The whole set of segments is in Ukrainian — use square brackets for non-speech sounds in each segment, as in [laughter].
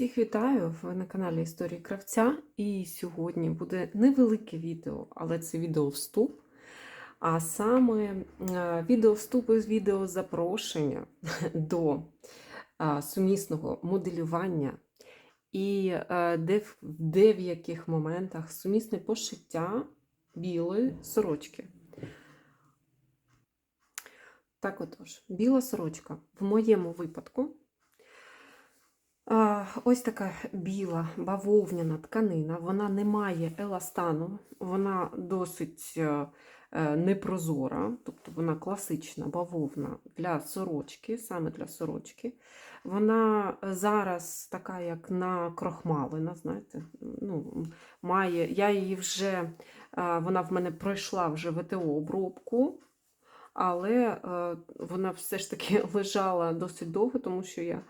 Всіх вітаю! Ви на каналі Історії Кравця. І сьогодні буде невелике відео, але це відео вступ. А саме е, відео вступу з відео запрошення [laughs] до сумісного моделювання і е, де в деяких моментах сумісне пошиття білої сорочки. Так отож, біла сорочка в моєму випадку. Ось така біла бавовняна тканина, вона не має еластану, вона досить е, е, непрозора, тобто вона класична бавовна для сорочки, саме для сорочки. Вона зараз така, як накрохмалена, знаєте, ну, має, я її вже, е, вона в мене пройшла вже ВТО-обробку, але е, вона все ж таки [laughs] лежала досить довго, тому що я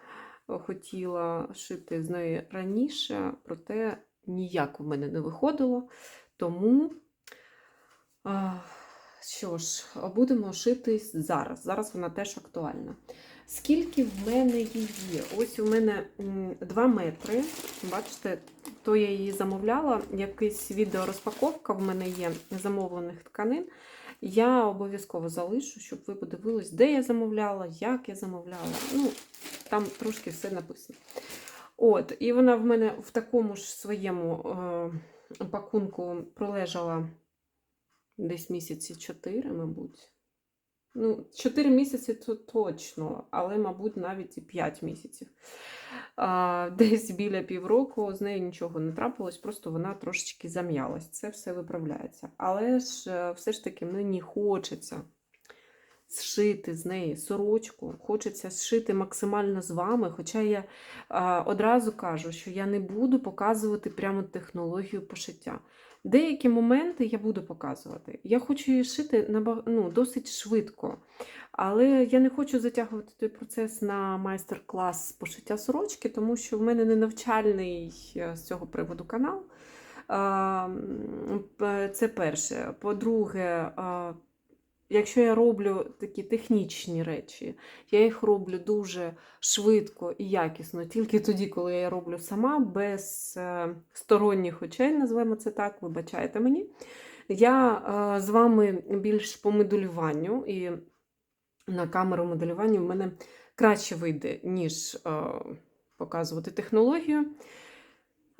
хотіла шити з неї раніше, проте ніяк в мене не виходило. Тому, що ж, будемо шити зараз. Зараз вона теж актуальна. Скільки в мене її? Ось у мене 2 метри. Бачите, то я її замовляла. Якийсь відеорозпаковка в мене є замовлених тканин. Я обов'язково залишу, щоб ви подивились, де я замовляла, як я замовляла. Ну, там трошки все написано. От, І вона в мене в такому ж своєму е, пакунку пролежала десь місяці 4, мабуть. Ну, 4 місяці то точно, але, мабуть, навіть і 5 місяців. А, Десь біля півроку з нею нічого не трапилось, просто вона трошечки зам'ялась. Це все виправляється. Але ж е, все ж таки мені хочеться зшити з неї сорочку, хочеться зшити максимально з вами. Хоча я а, одразу кажу, що я не буду показувати прямо технологію пошиття. Деякі моменти я буду показувати. Я хочу її шити набаг... ну, досить швидко. Але я не хочу затягувати той процес на майстер-клас з пошиття сорочки, тому що в мене не навчальний е, з цього приводу канал. Це перше. По-друге, Якщо я роблю такі технічні речі, я їх роблю дуже швидко і якісно, тільки тоді, коли я роблю сама, без е, сторонніх очей, називаємо це так, вибачайте мені. Я е, з вами більш по моделюванню, і на камеру моделювання в мене краще вийде, ніж е, показувати технологію.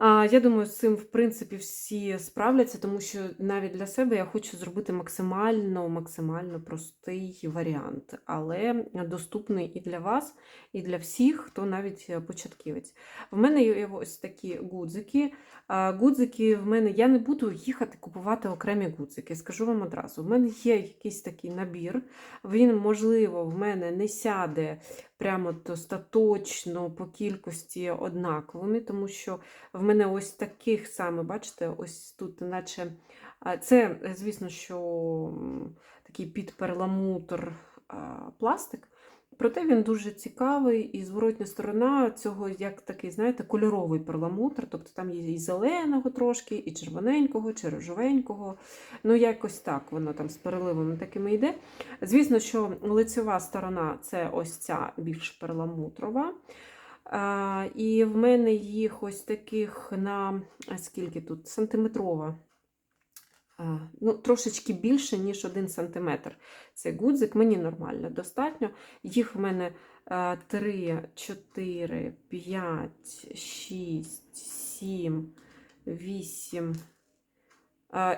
Я думаю, з цим, в принципі, всі справляться, тому що навіть для себе я хочу зробити максимально максимально простий варіант, але доступний і для вас, і для всіх, хто навіть початківець. В мене є ось такі гудзики. Гудзики в мене я не буду їхати купувати окремі гудзики. Скажу вам одразу, в мене є якийсь такий набір, він, можливо, в мене не сяде прямо достаточно по кількості однаковими, тому що в мене ось таких саме, бачите, ось тут, наче це, звісно, що такий підперламутр пластик. Проте він дуже цікавий, і зворотня сторона цього, як такий, знаєте, кольоровий перламутр, тобто там є і зеленого трошки, і червоненького, чи рожовенького. Ну, якось так воно там з переливами такими йде. Звісно, що лицева сторона це ось ця більш перламутрова. А, І в мене їх ось таких на скільки тут? Сантиметрова ну, трошечки більше, ніж 1 см. Це гудзик, мені нормально достатньо. Їх в мене 3, 4, 5, 6, 7, 8.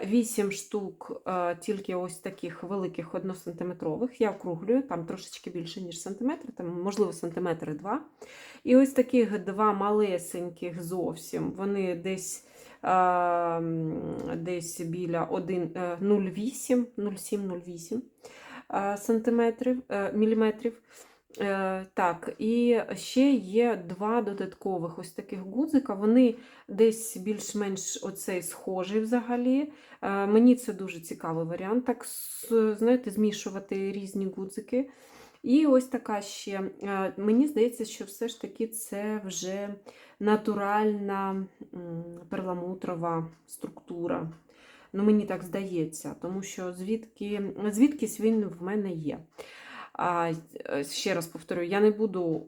8 штук тільки ось таких великих 1-сантиметрових. Я округлюю, там трошечки більше, ніж сантиметр, там, можливо, сантиметри 2. І ось таких два малесеньких зовсім, вони десь десь біля 0,8, 0,7-0,8 сантиметрів, е, міліметрів. Е, так, і ще є два додаткових ось таких гудзика. Вони десь більш-менш оцей схожий взагалі. Е, мені це дуже цікавий варіант, так знаєте, змішувати різні гудзики. І ось така ще, мені здається, що все ж таки це вже натуральна перламутрова структура. Ну, Мені так здається, тому що звідки, звідкись він в мене є. А, Ще раз повторюю, я не буду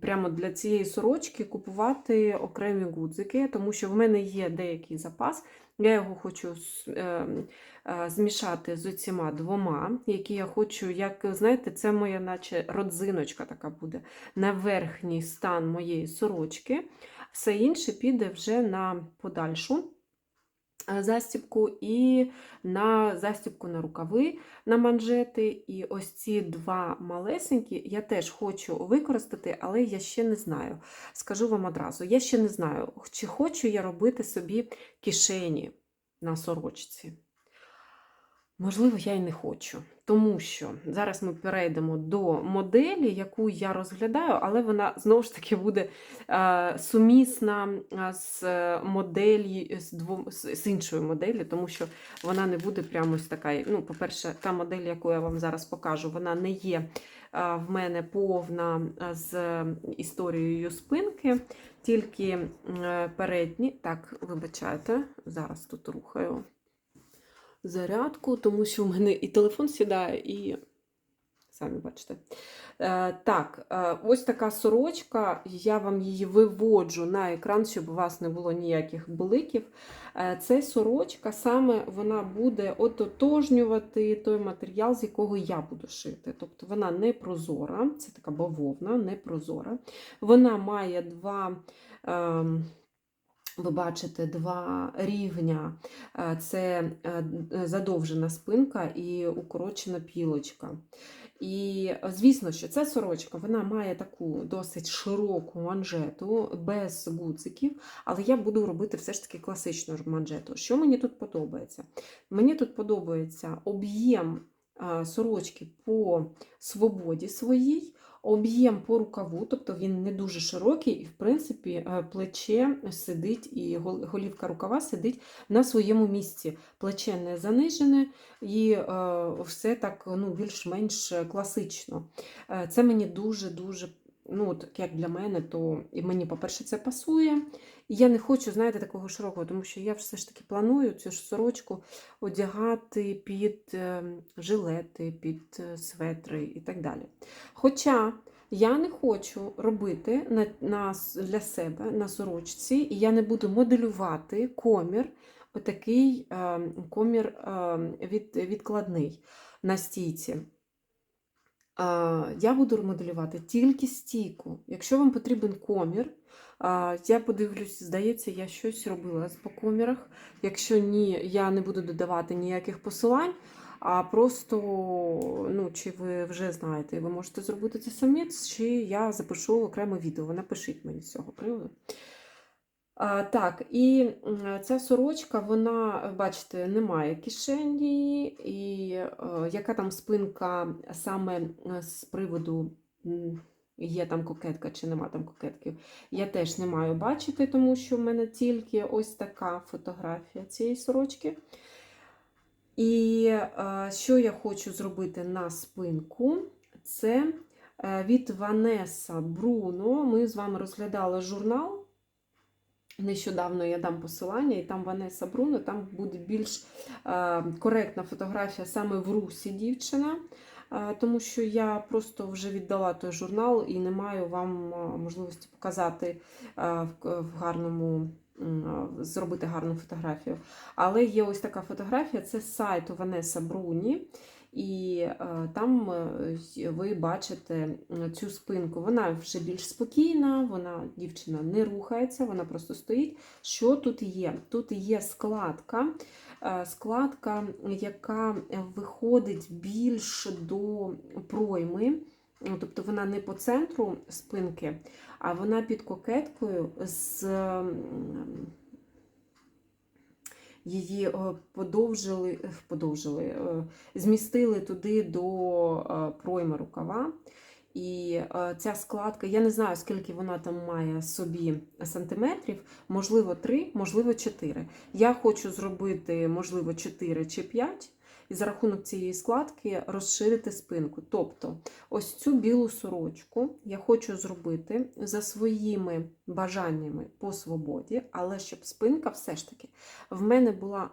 прямо для цієї сорочки купувати окремі гудзики, тому що в мене є деякий запас. Я його хочу е, е, змішати з оціма двома, які я хочу, як знаєте, це моя, наче родзиночка така буде на верхній стан моєї сорочки. Все інше піде вже на подальшу застібку і на застібку на рукави, на манжети. І ось ці два малесенькі я теж хочу використати, але я ще не знаю. Скажу вам одразу, я ще не знаю, чи хочу я робити собі кишені на сорочці. Можливо, я й не хочу, тому що зараз ми перейдемо до моделі, яку я розглядаю, але вона знову ж таки буде е, сумісна е, з моделі з, двом, з, іншою моделлю, тому що вона не буде прямо ось така. Ну, по-перше, та модель, яку я вам зараз покажу, вона не є е, в мене повна е, з історією спинки, тільки е, передні. Так, вибачайте, зараз тут рухаю зарядку, тому що в мене і телефон сідає, і самі бачите. Е, так, е, ось така сорочка. Я вам її виводжу на екран, щоб у вас не було ніяких бликів. Е, це сорочка, саме вона буде ототожнювати той матеріал, з якого я буду шити. Тобто вона не прозора, це така бавовна, не прозора. Вона має два. Ви бачите два рівня: Е, це е, задовжена спинка і укорочена пілочка. І е, звісно, що ця сорочка вона має таку досить широку манжету без гудзиків, але я буду робити все ж таки класичну манжету. Що мені тут подобається? Мені тут подобається об'єм е, сорочки по свободі своїй. Об'єм по рукаву, тобто він не дуже широкий, і, в принципі, е, плече сидить, і гол- голівка рукава сидить на своєму місці. Плече не занижене і е, все так ну, більш-менш класично. Е, Це мені дуже-дуже, ну, от, як для мене, то і мені, по-перше, це пасує. І я не хочу, знаєте, такого широкого, тому що я все ж таки планую цю ж сорочку одягати під е, жилети, під е, светри і так далі. Хоча я не хочу робити на, на, для себе на сорочці, і я не буду моделювати комір, отакий е, комір е, від, відкладний на стійці. Я буду моделювати тільки стійку. Якщо вам потрібен комір, я подивлюсь, здається, я щось робила по комірах. Якщо ні, я не буду додавати ніяких посилань. А просто, ну, чи ви вже знаєте, ви можете зробити це самі, чи я запишу окреме відео. Напишіть мені з цього приводу. А, так, і ця сорочка, вона, бачите, немає кишені, і е, яка там спинка саме е, з приводу. Є там кокетка чи нема там кокетків, я теж не маю бачити, тому що в мене тільки ось така фотографія цієї сорочки. І е, що я хочу зробити на спинку, це е, від Ванеса Бруно. Ми з вами розглядали журнал. Нещодавно я дам посилання, і там Ванеса Бруно, там буде більш е, коректна фотографія саме в русі дівчина. е, Тому що я просто вже віддала той журнал і не маю вам е, можливості показати е, в, в гарному, е, зробити гарну фотографію. Але є ось така фотографія, це з сайту Ванеса Бруні. І е, там е, ви бачите цю спинку. Вона вже більш спокійна, вона дівчина не рухається, вона просто стоїть. Що тут є? Тут є складка, е, складка, яка виходить більш до пройми. Тобто вона не по центру спинки, а вона під кокеткою з її е, подовжили, е, подовжили, е, змістили туди до пройми рукава. І ця складка, я не знаю, скільки вона там має собі сантиметрів, можливо, 3, можливо, 4. Я хочу зробити, можливо, 4 чи 5, і за рахунок цієї складки розширити спинку. Тобто, ось цю білу сорочку я хочу зробити за своїми бажаннями по свободі, але щоб спинка все ж таки в мене була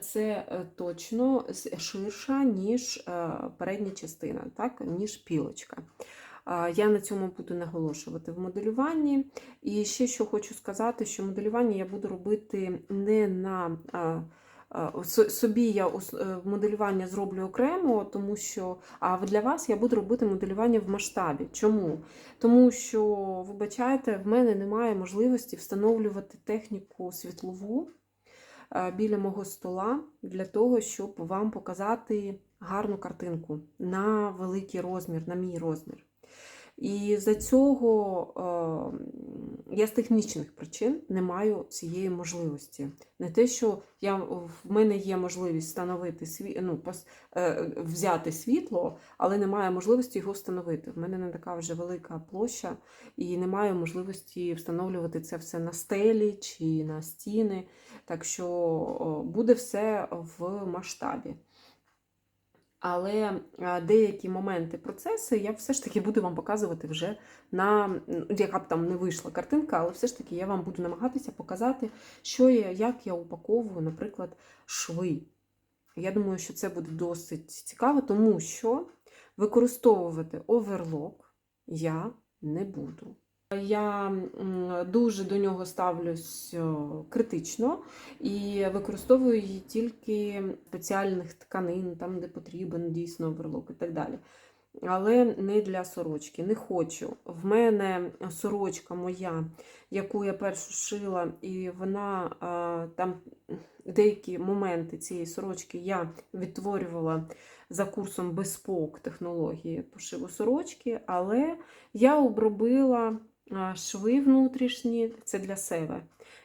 це е, точно ширша, ніж е, передня частина, так? ніж пілочка. Я на цьому буду наголошувати в моделюванні. І ще що хочу сказати, що моделювання я буду робити не на собі я е, моделювання зроблю окремо, тому що а для вас я буду робити моделювання в масштабі. Чому? Тому що, вибачайте, в мене немає можливості встановлювати техніку світлову е, біля мого стола для того, щоб вам показати гарну картинку на великий розмір, на мій розмір. І за цього е, я з технічних причин не маю цієї можливості. Не те, що я, в мене є можливість встановити сві, ну, е, взяти світло, але немає можливості його встановити. В мене не така вже велика площа, і немає можливості встановлювати це все на стелі чи на стіни. Так що буде все в масштабі. Але деякі моменти, процеси я все ж таки буду вам показувати вже на яка б там не вийшла картинка, але все ж таки я вам буду намагатися показати, що я, як я упаковую, наприклад, шви. Я думаю, що це буде досить цікаво, тому що використовувати оверлок я не буду. Я дуже до нього ставлюсь критично і використовую її тільки спеціальних тканин, там, де потрібен дійсно оверлок і так далі. Але не для сорочки. Не хочу. В мене сорочка моя, яку я першу шила, і вона там деякі моменти цієї сорочки я відтворювала за курсом безпок технології пошиву сорочки, але я обробила шви внутрішні, це для себе.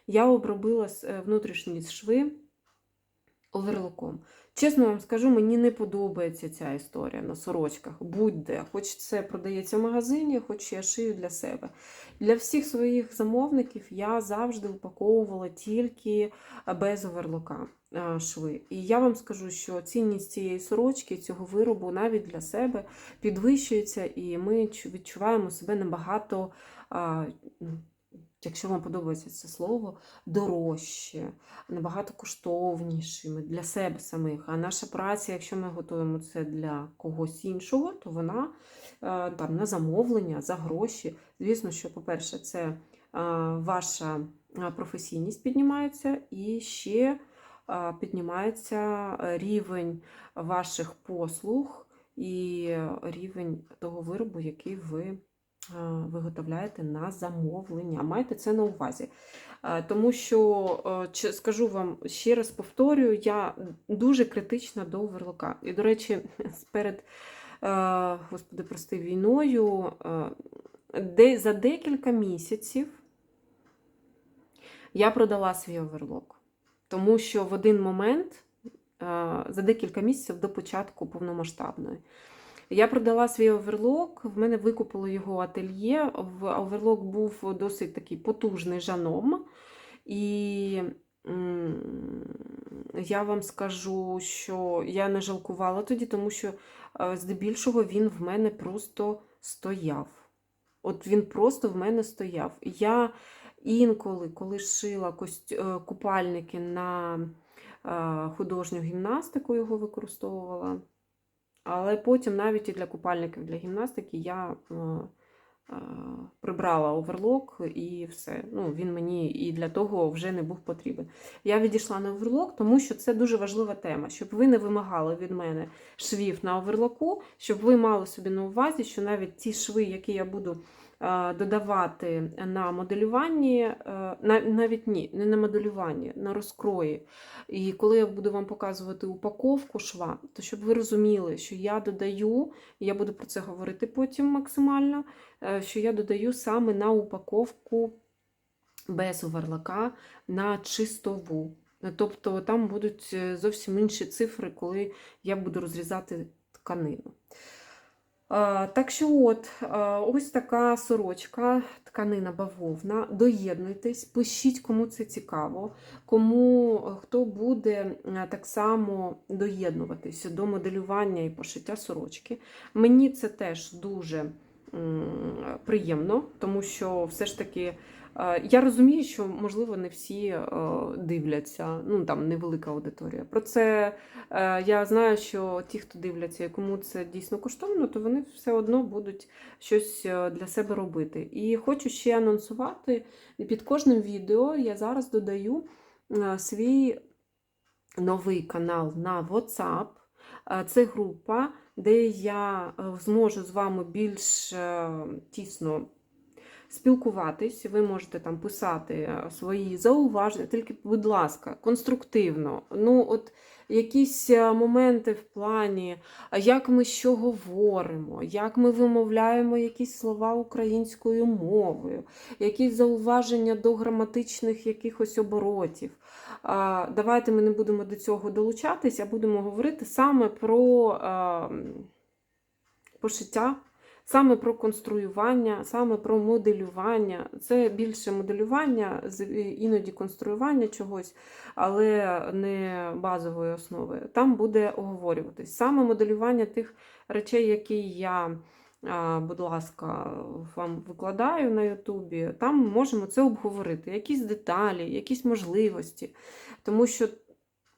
Я обробила е, внутрішні шви оверлоком. Чесно вам скажу, мені не подобається ця історія на сорочках. Будь-де. Хоч це продається в магазині, хоч я шию для себе. Для всіх своїх замовників я завжди упаковувала тільки без оверлока шви. І я вам скажу, що цінність цієї сорочки, цього виробу навіть для себе підвищується, і ми відчуваємо себе набагато. Ну, Якщо вам подобається це слово, дорожче, набагато коштовнішими для себе самих. А наша праця, якщо ми готуємо це для когось іншого, то вона е, там на замовлення, за гроші. Звісно, що, по-перше, це е, ваша е, професійність піднімається, і ще піднімається рівень ваших послуг і рівень того виробу, який ви виготовляєте на замовлення. Майте це на увазі. Е, Тому що, е, скажу вам ще раз повторюю, я дуже критична до оверлока. І, до речі, [laughs] перед, е, господи, прости, війною, е, де, за декілька місяців я продала свій оверлок. Тому що в один момент, е, за декілька місяців до початку повномасштабної, я продала свій оверлок, в мене викупило його ательє. В оверлок був досить такий потужний жаном. І я вам скажу, що я не жалкувала тоді, тому що е, здебільшого він в мене просто стояв. От він просто в мене стояв. Я інколи, коли шила е, купальники на е, художню гімнастику, його використовувала. Але потім навіть і для купальників для гімнастики я е, е, прибрала оверлок і все. Ну, він мені і для того вже не був потрібен. Я відійшла на оверлок, тому що це дуже важлива тема, щоб ви не вимагали від мене швів на оверлоку, щоб ви мали собі на увазі, що навіть ті шви, які я буду додавати на моделюванні, е, навіть ні, не на моделюванні, на розкрої. І коли я буду вам показувати упаковку шва, то щоб ви розуміли, що я додаю, я буду про це говорити потім максимально, е, що я додаю саме на упаковку без оверлака на чистову. Тобто там будуть е, зовсім інші цифри, коли я буду розрізати тканину. Так що, от, ось така сорочка, тканина бавовна. Доєднуйтесь, пишіть, кому це цікаво, кому е, хто буде е, так само доєднуватися до моделювання і пошиття сорочки. Мені це теж дуже приємно, тому що все ж таки Я розумію, що можливо не всі е, дивляться, ну там невелика аудиторія. Про це е, я знаю, що ті, хто дивляться, кому це дійсно коштовно, то вони все одно будуть щось е, для себе робити. І хочу ще анонсувати під кожним відео я зараз додаю е, свій новий канал на WhatsApp. Е, Це група, де я е, зможу з вами більш е, тісно спілкуватись. Ви можете там писати е, свої зауваження, тільки, будь ласка, конструктивно. Ну, от якісь е, моменти в плані, як ми що говоримо, як ми вимовляємо якісь слова українською мовою, якісь зауваження до граматичних якихось оборотів. Давайте ми не будемо до цього долучатись, а будемо говорити саме про пошиття, саме про конструювання, саме про моделювання. Це більше моделювання, іноді конструювання чогось, але не базової основи. Там буде оговорюватись саме моделювання тих речей, які я. Будь ласка, вам викладаю на Ютубі, там можемо це обговорити, якісь деталі, якісь можливості. Тому що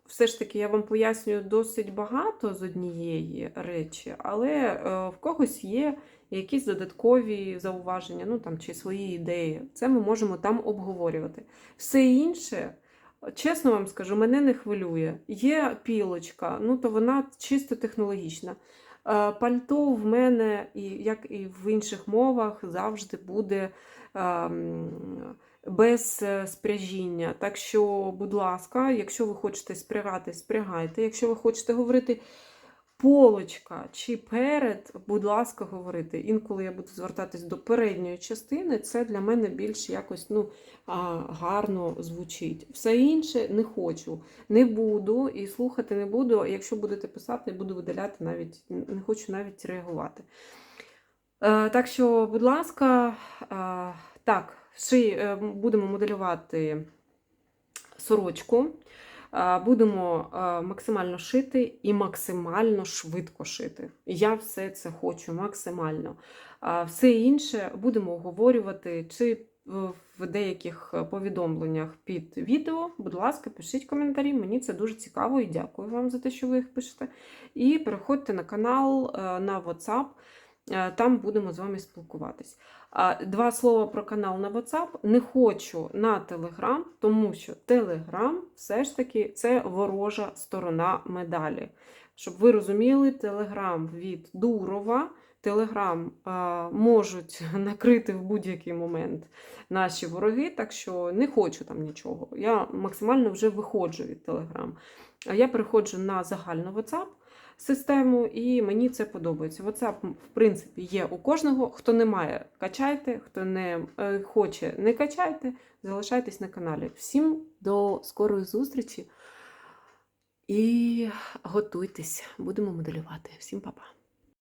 все ж таки я вам пояснюю досить багато з однієї речі, але е, в когось є якісь додаткові зауваження, ну там чи свої ідеї. Це ми можемо там обговорювати. Все інше. Чесно вам скажу, мене не хвилює. Є пілочка, ну то вона чисто технологічна. Е, Пальто в мене, як і в інших мовах, завжди буде ем, без е, спряжіння. Так що, будь ласка, якщо ви хочете спрягати, спрягайте. Якщо ви хочете говорити полочка чи перед, будь ласка, говорити. Інколи я буду звертатись до передньої частини, це для мене більш якось ну, гарно звучить. Все інше не хочу, не буду і слухати не буду. Якщо будете писати, буду видаляти навіть, не хочу навіть реагувати. Е, Так що, будь ласка, так, ши, е, будемо моделювати сорочку. Е, Будемо е, максимально шити і максимально швидко шити. Я все це хочу максимально. Все інше будемо оговорювати чи в- деяких повідомленнях під відео. Будь ласка, пишіть коментарі. Мені це дуже цікаво і дякую вам за те, що ви їх пишете. І переходьте на канал е, на WhatsApp. Е, Там будемо з вами спілкуватись. Два слова про канал на WhatsApp. Не хочу на Telegram, тому що Telegram все ж таки це ворожа сторона медалі. Щоб ви розуміли, Telegram від Дурова. Телеграм можуть [laughs] накрити в будь-який момент наші вороги, так що не хочу там нічого. Я максимально вже виходжу від Телеграм. Я переходжу на загальну WhatsApp систему, і мені це подобається. WhatsApp, в принципі, є у кожного. Хто не має, качайте, хто не е, хоче, не качайте, залишайтесь на каналі. Всім до скорої зустрічі і готуйтесь, будемо моделювати. Всім па-па!